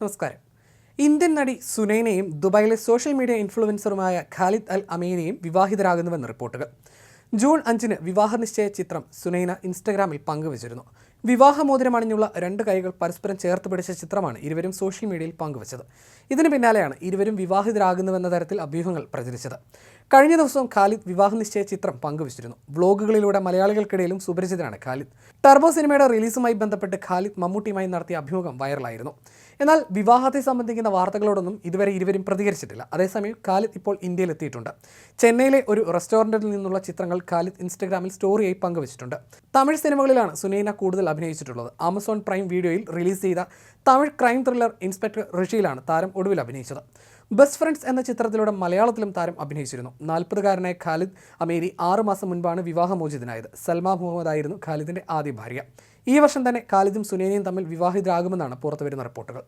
നമസ്കാരം. ഇന്ത്യൻ നടി സുനൈനയും ദുബായിലെ സോഷ്യൽ മീഡിയ ഇൻഫ്ലുവൻസറുമായ ഖാലിദ് അൽ അമീനയും വിവാഹിതരാകുന്നുവെന്ന് റിപ്പോർട്ടുകൾ. ജൂൺ അഞ്ചിന് വിവാഹ നിശ്ചയ ചിത്രം സുനൈന ഇൻസ്റ്റഗ്രാമിൽ പങ്കുവച്ചിരുന്നു. വിവാഹമോതിരം അണിഞ്ഞുള്ള രണ്ട് കൈകൾ പരസ്പരം ചേർത്ത് പിടിച്ച ചിത്രമാണ് ഇരുവരും സോഷ്യൽ മീഡിയയിൽ പങ്കുവച്ചത്. ഇതിന് പിന്നാലെയാണ് ഇരുവരും വിവാഹിതരാകുന്നുവെന്ന തരത്തിൽ അഭ്യൂഹങ്ങൾ പ്രചരിച്ചത്. കഴിഞ്ഞ ദിവസം ഖാലിദ് വിവാഹ നിശ്ചയ ചിത്രം പങ്കുവച്ചിരുന്നു. വ്ലോഗുകളിലൂടെ മലയാളികൾക്കിടയിലും സുപരിചിതനാണ് ഖാലിദ്. ടർബോ സിനിമയുടെ റിലീസുമായി ബന്ധപ്പെട്ട് ഖാലിദ് മമ്മൂട്ടിയുമായി നടത്തിയ അഭിമുഖം വൈറലായിരുന്നു. എന്നാൽ വിവാഹത്തെ സംബന്ധിക്കുന്ന വാർത്തകളോടൊന്നും ഇതുവരെ ഇരുവരും പ്രതികരിച്ചിട്ടില്ല. അതേസമയം ഖാലിദ് ഇപ്പോൾ ഇന്ത്യയിലെത്തിയിട്ടുണ്ട്. ചെന്നൈയിലെ ഒരു റെസ്റ്റോറന്റിൽ നിന്നുള്ള ചിത്രങ്ങൾ ഖാലിദ് ഇൻസ്റ്റഗ്രാമിൽ സ്റ്റോറിയായി പങ്കുവച്ചിട്ടുണ്ട്. തമിഴ് സിനിമകളിലാണ് സുനൈന കൂടുതൽ അഭിനയിച്ചിട്ടുള്ളത്. ആമസോൺ പ്രൈം വീഡിയോയിൽ റിലീസ് ചെയ്ത തമിഴ് ക്രൈം ത്രില്ലർ ഇൻസ്പെക്ടർ ഋഷിയിലാണ് താരം ഒടുവിൽ അഭിനയിച്ചത്. ബെസ്റ്റ് ഫ്രണ്ട്സ് എന്ന ചിത്രത്തിലൂടെ മലയാളത്തിലും താരം അഭിനയിച്ചിരുന്നു. നാൽപ്പതുകാരനായ ഖാലിദ് അമേരി ആറു മാസം മുൻപാണ് വിവാഹമോചിതനായത്. സൽമ മുഹമ്മദ് ആയിരുന്നു ഖാലിദിന്റെ ആദ്യ ഭാര്യ. ഈ വർഷം തന്നെ ഖാലിദും സുനേനയും തമ്മിൽ വിവാഹിതരാകുമെന്നാണ് പുറത്തുവരുന്ന റിപ്പോർട്ടുകൾ.